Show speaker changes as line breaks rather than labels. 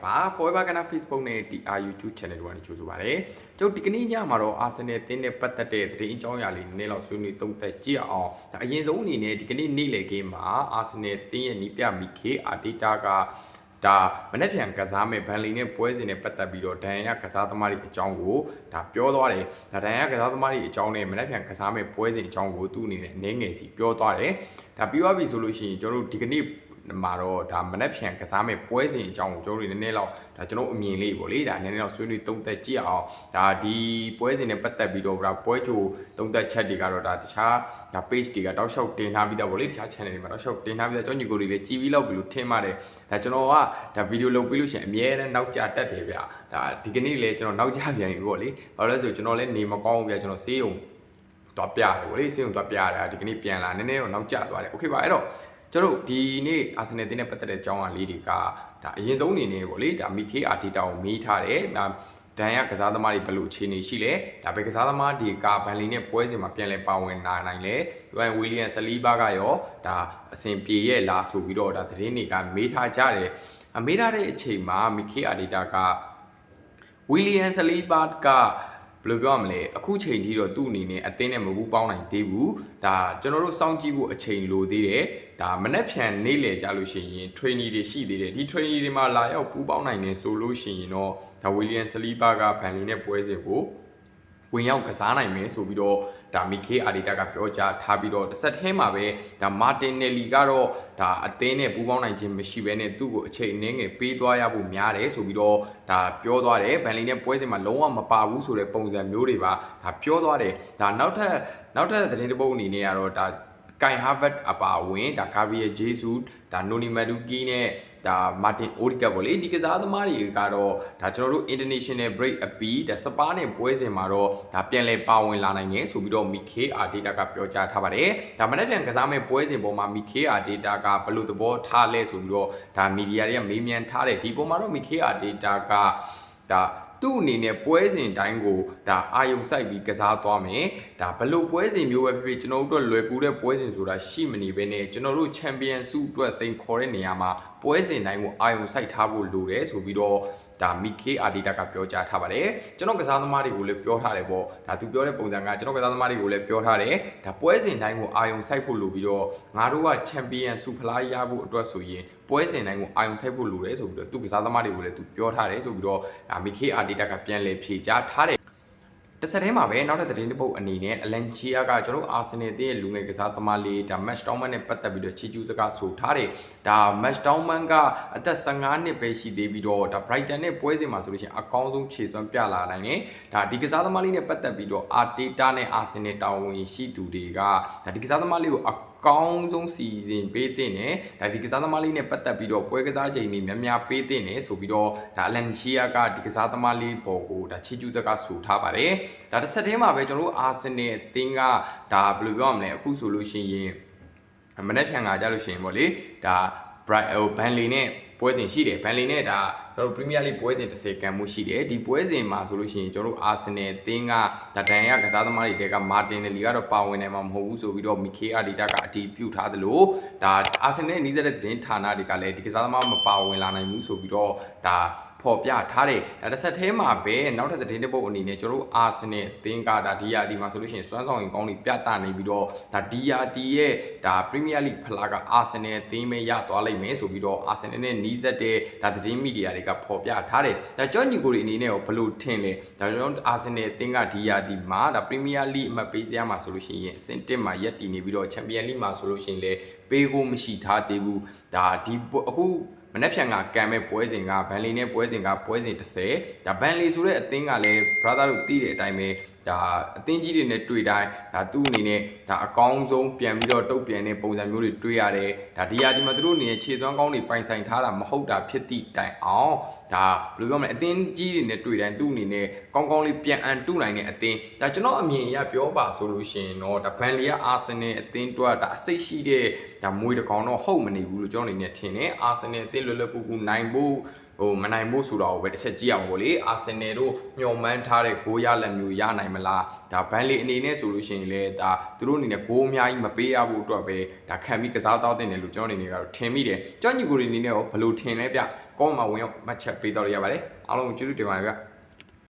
တာပါ Forever Ghana Facebook နဲ့ TR YouTube Channel တို့ကနေကြိုဆိုပါရစေကျုပ်ဒီကနေ့ညမှာတော့ Arsenal တင်းနဲ့ပတ်သက်တဲ့သတင်းအကြောင်းအရာလေးနည်းနည်းလောက်ဆွေးနွေးသုံးသပ်ကြည့်အောင်ဒါအရင်ဆုံးအနေနဲ့ဒီကနေ့နေ့လည်ခင်းမှာ Arsenal တင်းရဲ့နီးပြမီခေအာတီတာကဒါမနေ့ပြန်ကစားမဲ့ဘန်လီနဲ့ပွဲစဉ်နဲ့ပတ်သက်ပြီးတော့ဒန်ရကစားသမားတွေအကြောင်းကိုဒါပြောသွားတယ်ဒါဒန်ရကစားသမားတွေအကြောင်းနဲ့မနေ့ပြန်ကစားမဲ့ပွဲစဉ်အကြောင်းကိုသူ့အနေနဲ့နည်းငယ်စီပြောသွားတယ်ဒါပြီးသွားပြီဆိုလို့ရှိရင်ကျွန်တော်တို့ဒီကနေ့ မှာတော့ဒါမနက်ဖြန်ကစားမဲ့ပွဲစဉ်အကြောင်းကိုကျွန်တော်တို့နည်းနည်းလောက်ဒါကျွန်တော်အမြင်လေးပေါ့လေဒါနည်းနည်းလောက်ဆွေးနွေးသုံးသပ်ကြည့်အောင်ဒါဒီပွဲစဉ်နဲ့ပတ်သက်ပြီးတော့ဒါပွဲချိုသုံးသပ်ချက်တွေကတော့ဒါတခြားဒါ page တွေကတောက်လျှောက်တင်ထားပြီးသားပေါ့လေတခြား channel တွေမှာတောက်လျှောက်တင်ထားပြီးသားကျွန်တော်ညီကိုတွေလည်းကြည်ပြီးလောက်ပြီလို့ထင်ပါတယ်ဒါကျွန်တော်ကဒါဗီဒီယိုလုပ်ပြီးလို့ရှိရင်အမြဲတမ်းနောက်ကျတက်တယ်ဗျဒါဒီကနေ့လည်းကျွန်တော်နောက်ကျပြန်ပြီပေါ့လေဘာလို့လဲဆိုကျွန်တော်လည်းနေမကောင်းဘူးဗျကျွန်တော်ဆေးရုံသွားပြတယ်ဗောလေဆေးရုံသွားပြတာဒီကနေ့ပြန်လာနည်းနည်းတော့နောက်ကျသွားတယ်โอเคပါအဲ့တော့ ကျွန်တော်တို့ဒီနေ့အာဆင်နယ်တင်းနဲ့ပတ်သက်တဲ့အကြောင်းအရာလေးတွေကဒါအရင်ဆုံးအနေနဲ့ပေါ့လေဒါမီခေအာတီတာကိုမေးထားတယ်ဒါဒန်ရကစားသမားတွေဘယ်လိုအခြေအနေရှိလဲဒါပဲကစားသမားတွေကဘန်လီနဲ့ပွဲစဉ်မှာပြန်လဲပါဝင်လာနိုင်လဲသူကဝီလီယံဆလီဘာကရောဒါအဆင်ပြေရဲ့လားဆိုပြီးတော့ဒါသတင်းတွေကမေးထားကြတယ်အမေးထားတဲ့အချိန်မှာမီခေအာတီတာကဝီလီယံဆလီဘာက ဘယ်လိုပြောရမလဲအခုချိန်ထိတော့သူ့အနေနဲ့အသင်းနဲ့မဘူးပေါင်းနိုင်သေးဘူးဒါကျွန်တော်တို့စောင့်ကြည့်ဖို့အချိန်လိုသေးတယ်ဒါမနေ့ဖြန်နေ့လည်ကြလို့ရှိရင် trainee တွေရှိသေးတယ်ဒီ trainee တွေမှာလာရောက်ပူးပေါင်းနိုင်နေဆိုလို့ရှိရင်တော့ဒါဝီလီယံဆလီဘာကဘန်လီနဲ့ပွဲစဉ်ကို ဝင်ရောက်ကစားနိုင်မယ်ဆိုပြီးတော့ဒါမီခေအာဒီတာကပြောကြားထားပြီးတော့တစ်ဆက်တည်းမှာပဲဒါမာတင်နယ်လီကတော့ဒါအသင်းနဲ့ပူးပေါင်းနိုင်ခြင်းမရှိဘဲနဲ့သူ့ကိုအချိန်အနည်းငယ်ပေးသွားရဖို့များတယ်ဆိုပြီးတော့ဒါပြောသွားတယ်ဘန်လီနဲ့ပွဲစဉ်မှာလုံးဝမပါဘူးဆိုတဲ့ပုံစံမျိုးတွေပါဒါပြောသွားတယ်ဒါနောက်ထပ်နောက်ထပ်သတင်းတစ်ပုဒ်အနေနဲ့ကတော့ဒါ ကိုင်ဟာဗတ်အပါအဝင်ဒါကာဗီယဂျေဆူဒါနိုနီမဒူကီနဲ့ဒါမာတင်အိုဒီကပ်ပေါ့လေဒီကစားသမားတွေကတော့ဒါကျွန်တော်တို့ international break အပီးဒါစပါးနဲ့ပွဲစဉ်မှာတော့ဒါပြန်လဲပါဝင်လာနိုင်ငယ်ဆိုပြီးတော့မီခေအာဒေတာကပြောကြားထားပါတယ်ဒါမနေ့ပြန်ကစားမဲ့ပွဲစဉ်ပေါ်မှာမီခေအာဒေတာကဘယ်လိုသဘောထားလဲဆိုပြီးတော့ဒါမီဒီယာတွေကမေးမြန်းထားတယ်ဒီပေါ်မှာတော့မီခေအာဒေတာကဒါ သူ့အနေနဲ့ပွဲစဉ်တိုင်းကိုဒါအာယုံဆိုင်ပြီးကစားသွားမယ်ဒါဘလို့ပွဲစဉ်မျိုးပဲဖြစ်ဖြစ်ကျွန်တော်တို့လွယ်ကူတဲ့ပွဲစဉ်ဆိုတာရှိမနေဘဲနဲ့ကျွန်တော်တို့ချန်ပီယံစုအတွက်စိန်ခေါ်တဲ့နေရာမှာပွဲစဉ်တိုင်းကိုအာယုံဆိုင်ထားဖို့လိုတယ်ဆိုပြီးတော့ ဒါမီကေအာဒီတာကပြောကြားထားပါတယ်ကျွန်တော်ကစားသမားတွေကိုလည်းပြောထားတယ်ပေါ့ဒါသူပြောတဲ့ပုံစံကကျွန်တော်ကစားသမားတွေကိုလည်းပြောထားတယ်ဒါပွဲစဉ်တိုင်းကိုအာယုံဆိုင်ဖို့လိုပြီးတော့ငါတို့ကချန်ပီယံစုဖလားရဖို့အတွက်ဆိုရင်ပွဲစဉ်တိုင်းကိုအာယုံဆိုင်ဖို့လိုတယ်ဆိုပြီးတော့သူကစားသမားတွေကိုလည်းသူပြောထားတယ်ဆိုပြီးတော့ဒါမီကေအာဒီတာကပြန်လည်ဖြေကြားထားတယ် တစ်ဆက်တည်းမှာပဲနောက်တဲ့သတင်းတစ်ပုဒ်အနေနဲ့အလန်ချီယာကကျွန်တော်အာဆင်နယ်ရဲ့လူငယ်ကစားသမားလေးဒါမက်ချ်တောင်းမန်နဲ့ပတ်သက်ပြီးတော့ချီကျူးစကားဆိုထားတယ်ဒါမက်ချ်တောင်းမန်ကအသက်15နှစ်ပဲရှိသေးပြီးတော့ဒါ Brighton နဲ့ပွဲစဉ်မှာဆိုလို့ရှိရင်အကောင်းဆုံးခြေစွမ်းပြလာနိုင်တယ်ဒါဒီကစားသမားလေးနဲ့ပတ်သက်ပြီးတော့အာတေတာနဲ့အာဆင်နယ်တာဝန်ရှိသူတွေကဒါဒီကစားသမားလေးကိုအ ကောင်းဆုံးစီစဉ်ပေးတဲ့နဲ့ဒါဒီကစားသမားလေးနဲ့ပတ်သက်ပြီးတော့ပွဲကစားချိန်တွေများများပေးတဲ့နဲ့ဆိုပြီးတော့ဒါအလန်ချီယာကဒီကစားသမားလေးပေါ်ကိုဒါချီကျူးစကားဆိုထားပါတယ်ဒါတစ်ဆက်တည်းမှာပဲကျွန်တော်တို့အာဆင်နယ်အသင်းကဒါဘယ်လိုပြောရမလဲအခုဆိုလို့ရှိရင်မနေ့ဖြန်ကကြလို့ရှိရင်ပေါ့လေဒါ bright ဟိုဘန်လီနဲ့ ပွဲစဉ်ရှိတယ်ဘန်လီနဲ့ဒါကျွန်တော်တို့ Premier League ပွဲစဉ်30ကန်မှုရှိတယ်ဒီပွဲစဉ်မှာဆိုလို့ရှိရင်ကျွန်တော်တို့ Arsenal အသင်းကဒါဒန်ရကစားသမားတွေတဲက Martin လီကတော့ပါဝင်နိုင်မှာမဟုတ်ဘူးဆိုပြီးတော့ Mikel Arteta ကအတီးပြုတ်ထားသလိုဒါ Arsenal နဲ့နှီးစပ်တဲ့သတင်းဌာနတွေကလည်းဒီကစားသမားမပါဝင်လာနိုင်ဘူးဆိုပြီးတော့ဒါဖော်ပြထားတယ်ဒါတစ်ဆက်သေးမှာပဲနောက်ထပ်သတင်းတစ်ပုဒ်အနေနဲ့ကျွန်တော်တို့အာဆင်နယ်အသင်းကဒါဒီယာဒီမှာဆိုလို့ရှိရင်စွမ်းဆောင်ရင်ကောင်းတွေပြသနေပြီးတော့ဒါဒီယာဒီရဲ့ဒါပရီးမီးယားလိဖလားကအာဆင်နယ်အသင်းပဲရသွားလိမ့်မယ်ဆိုပြီးတော့အာဆင်နယ်နဲ့နီးစပ်တဲ့ဒါသတင်းမီဒီယာတွေကဖော်ပြထားတယ်ဒါကျော်ညီကိုတွေအနေနဲ့ရောဘယ်လိုထင်လဲဒါကျွန်တော်အာဆင်နယ်အသင်းကဒီယာဒီမှာဒါပရီးမီးယားလိအမှတ်ပေးစရာမှာဆိုလို့ရှိရင်အဆင့်1မှာရက်တည်နေပြီးတော့ချန်ပီယံလိမှာဆိုလို့ရှိရင်လည်းပေးကိုမရှိထားသေးဘူးဒါဒီအခု မနေ့ဖြန်ကကံမဲ့ပွဲစဉ်ကဘန်လီနဲ့ပွဲစဉ်ကပွဲစဉ်30ဒါဘန်လီဆိုတဲ့အသင်းကလည်း brother တို့သိတဲ့အတိုင်းပဲဒါအသင်းကြီးတွေနဲ့တွေ့တိုင်းဒါသူ့အနေနဲ့ဒါအကောင်းဆုံးပြန်ပြီးတော့တုတ်ပြန်တဲ့ပုံစံမျိုးတွေတွေ့ရတယ်ဒါဒီဟာဒီမှာသူတို့အနေနဲ့ခြေစွမ်းကောင်းတွေပိုင်ဆိုင်ထားတာမဟုတ်တာဖြစ်သည့်တိုင်အောင်ဒါဘယ်လိုပြောမလဲအသင်းကြီးတွေနဲ့တွေ့တိုင်းသူ့အနေနဲ့ကောင်းကောင်းလေးပြန်အန်တုနိုင်တဲ့အသင်းဒါကျွန်တော်အမြင်အရပြောပါဆိုလို့ရှိရင်တော့ဒါဘန်လီကအာဆင်နယ်အသင်းတို့ကဒါအစိတ်ရှိတဲ့ဒါမွေးတကောင်တော့ဟုတ်မနေဘူးလို့ကျွန်တော်အနေနဲ့ထင်တယ်အာဆင်နယ်အသင်းလွယ်လွယ်ကူကူနိုင်ဖို့ဟဟိုမနိုင်ဖို့ဆိုတော့ပဲတစ်ချက်ကြည့်အောင်ကိုလေအာဆင်နယ်တို့ညှော်မှန်းထားတဲ့ဂိုးရလက်မျိုးရနိုင်မလားဒါဘန်လီအနေနဲ့ဆိုလို့ရှိရင်လေဒါသူတို့အနေနဲ့ဂိုးအများကြီးမပေးရဖို့အတွက်ပဲဒါခံပြီးကစားတော့တင်တယ်လို့ကျွန်တော်အနေနဲ့ကတော့ထင်မိတယ်ကြောင့်ညီကိုတွေအနေနဲ့ရောဘယ်လိုထင်လဲဗျကောင်းမှာဝင်ရောက်မှတ်ချက်ပေးတော့ရပါတယ်အားလုံးကိုကျေးဇူးတင်ပါတယ်ဗျ